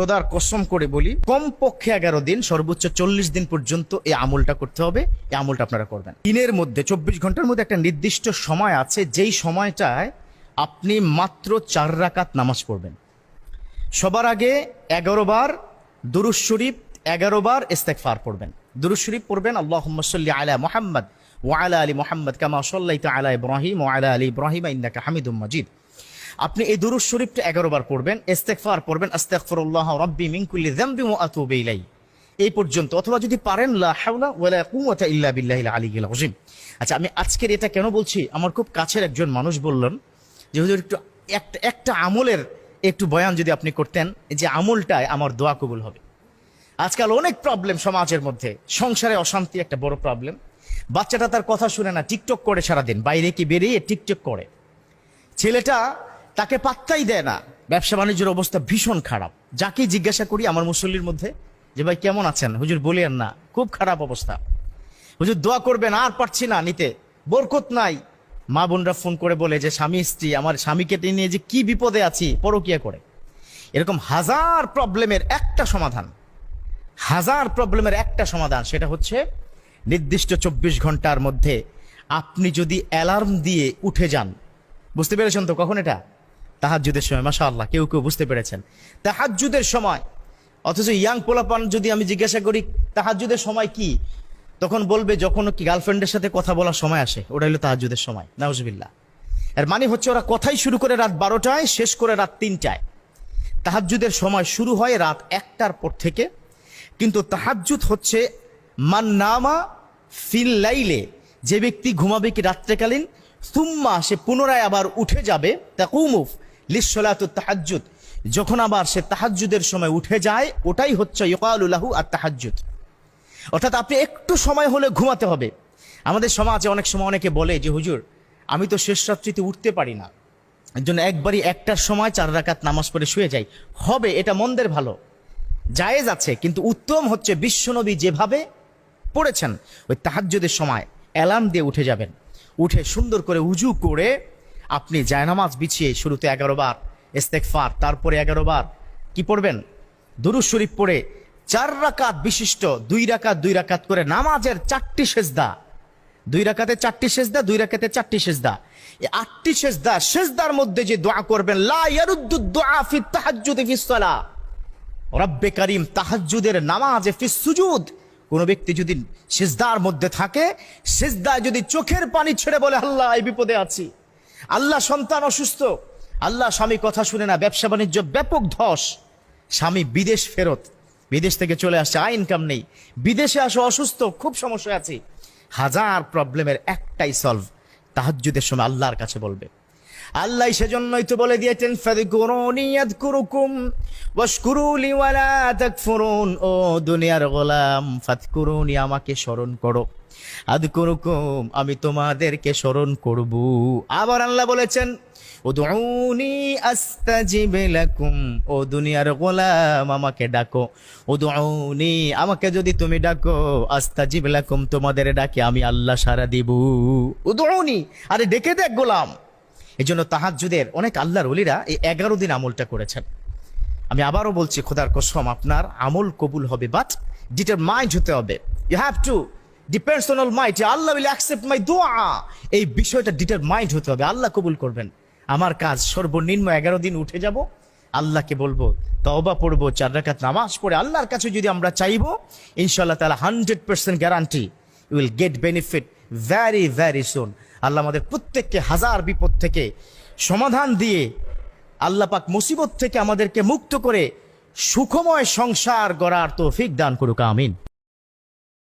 খোদার কসম করে বলি, কমপক্ষে এগারো দিন, সর্বোচ্চ চল্লিশ দিন পর্যন্ত এই আমলটা করতে হবে। এই আমলটা আপনারা করবেন। দিনের মধ্যে, চব্বিশ ঘণ্টার মধ্যে একটা নির্দিষ্ট সময় আছে, যেই সময়টায় আপনি মাত্র চার রাকাত নামাজ পড়বেন। সবার আগে এগারো বার দুরুজ শরীফ, এগারো বার ইস্তেকফার পড়বেন। দুরুজ শরীফ পড়বেন আল্লাহ সাল্লি আলা মোহাম্মদ ওয়ালা আলী মোহাম্মদ কামা সাল্লাইতা আলা ইব্রাহিম ওয়ালা আলী ইব্রাহিম ইন্নাকা হামিদুম মাজিদ। আপনি এই দুরুজ শরীফটা এগারো বার পড়বেন ইস্তেকফার পড়বেন, আস্তাগফিরুল্লাহ রাব্বি কুল্লি যামবি ওয়া আতুবু ইলাই এই পর্যন্ত, অথবা যদি পারেন, লা ইল্লা আচ্ছা আমি আজকের এটা কেন বলছি? আমার খুব কাছের একজন মানুষ বললেন যে, হুজুর, একটু একটা একটা আমলের একটু বয়ান যদি আপনি করতেন যে আমলটায় আমার দোয়া কবুল হবে। আজকাল অনেক প্রবলেম সমাজের মধ্যে। সংসারে অশান্তি একটা বড় প্রবলেম বাচ্চাটা তার কথা শুনে না, টিকটক করে সারাদিন। বাইরে কি বেরিয়ে টিকটক করে? ছেলেটা তাকে পাত্তাই দেয় না। ব্যবসা বাণিজ্যের অবস্থা ভীষণ খারাপ। যাকে জিজ্ঞাসা করি আমার মুসল্লির মধ্যে যে, ভাই, কেমন আছেন? হুজুর বলিয়েন না, খুব খারাপ অবস্থা। হুজুর, দোয়া করবেন, আর পারছি না নিতে। বরকত নাই। মা বোনরা ফোন করে বলে যে, স্বামী, স্ত্রী, আমার স্বামীকে নিয়ে যে কি বিপদে আছি, পরকিয়া করে। এরকম হাজার প্রবলেমের একটা সমাধান। হাজার প্রবলেমের একটা সমাধান, সেটা হচ্ছে নির্দিষ্ট চব্বিশ ঘণ্টার মধ্যে আপনি যদি অ্যালার্ম দিয়ে উঠে যান, বুঝতে পেরেছেন তো কখন এটা? তাহাজ্জুদের সময় মাসা আল্লাহ কেউ কেউ বুঝতে পেরেছেন। তাহাজ্জুদের সময়, অথচ ইয়াং পোলাপান যদি আমি জিজ্ঞাসা করি, তাহাজ্জুদের সময় কি? তখন বলবে যখন কি গার্লফ্রেন্ডের সাথে কথা বলার সময় আসে, ওটা হলো তাহাজ্জুদের সময় নাউজবিল্লা এর মানে হচ্ছে ওরা কথাই শুরু করে রাত বারোটায়, শেষ করে রাত তিনটায়। তাহাজ্জুদের সময় শুরু হয় রাত একটার পর থেকে, কিন্তু তাহাজ্জুদ হচ্ছে মান্নামা ফিল লাইলে, যে ব্যক্তি ঘুমাবে কি রাত্রেকালীন, সুম্মা সে পুনরায় আবার উঠে যাবে, তাকুমুফ লিসলাত যখন আবার সে তাহাজ্জুদের সময় উঠে যায়, ওটাই হচ্ছে ইকালুল্লাহু আর তাহাজ্জুদ। অর্থাৎ আপনি একটু সময় হলে ঘুমাতে হবে। আমাদের সমাজে অনেক সময় অনেকে বলে যে, হুজুর, আমি তো শেষ রাত্রিতে উঠতে পারি না। এর জন্য একবারই একটার সময় চার রাকাত নামাজ পড়ে শুয়ে যাই। হবে, এটা মন্দের ভালো। জায়েজ আছে, কিন্তু উত্তম হচ্ছে বিশ্বনবী যেভাবে পড়েছেন। ওই তাহাজ্জুদের সময় অ্যালার্ম দিয়ে উঠে যাবেন। উঠে সুন্দর করে উজু করে আপনি জায়নামাজ বিছিয়ে শুরুতে এগারো বার ইস্তেকফার তারপরে এগারো বার, কি পড়বেন? দুরুজ শরীফ পড়ে চার রাকাত বিশিষ্ট, দুই রাকাত দুই রাকাত করে নামাজের চারটি সেজদা। দুই রাকাতে চারটি সেজদা, দুই রাকাতে চারটি সেজদা। এই আটটি সেজদা, সেজদার মধ্যে যে দোয়া করবেন, লা ইয়ারুদ্দু দুআ ফি তাহাজ্জুদি ফিস সালাহ। রব্বে করিম, তাহাজ্জুদের নামাজে ফিস সুজুদ। কোন ব্যক্তি যদি সেজদার মধ্যে থাকে, সেজদায় যদি চোখের পানি ছেড়ে বলে, আল্লাহ, এই বিপদে আছি। আল্লাহ সন্তান অসুস্থ। আল্লাহ স্বামী কথা শুনে না, ব্যবসা বাণিজ্য ব্যাপক ধস। স্বামী বিদেশ ফেরত। বিদেশ থেকে চলে আসছে আয় ইনকাম নেই। বিদেশে আসো, অসুস্থ, খুব সমস্যা আছে। হাজার প্রবলেমের একটাই সলভ তাহাজ্জুদের সময় আল্লাহর কাছে বলবে। আল্লাহ সেজন্যই তো বলে দিয়েছেন তাকফুরুন। ও দুনিয়ার গোলাম, ফাযকুরুনি আমাকে স্মরণ করো। আযকুরুকুম আমি তোমাদেরকে স্মরণ করব। আবার আল্লাহ বলেছেন, উদউনি আস্তাজিব লাকুম, ও দুনিয়ার গোলাম, আমাকে ডাকো। ও উদউনি, আমাকে যদি তুমি ডাকো, আস্তাজিব লাকুম, তোমাদের ডাকে আমি আল্লাহ সারা দিব। ও উদউনি, আরে ডেকে দেখ গোলাম। এই জন্য তাহাজুদের অনেক আল্লাহর অলিরা এই এগারো দিন আমলটা করেছেন। আমি আবারও বলছি, খোদার কসম, আপনার আমল কবুল হবে বাট ডিটার মাইন্ড হতে হবে। You have to depends on all Allah will accept my দোয়া এই বিষয়টা ডিটার মাইন্ড হতে হবে। আল্লাহ কবুল করবেন। আমার কাজ সর্বনিম্ন এগারো দিন উঠে যাব। আল্লাহকে বলব, তওবা পড়ব, চার রাকাত নামাজ পড়ে আল্লাহর কাছে যদি আমরা চাইব, ইনশাআল্লাহ তাআলা hundred percent guarantee will get benefit very very soon Allah আমাদের প্রত্যেককে হাজার বিপদ থেকে সমাধান দিয়ে আল্লাহ পাক মুসিবত থেকে আমাদেরকে মুক্ত করে সুখময় সংসার গড়ার তৌফিক দান করুক। আমিন।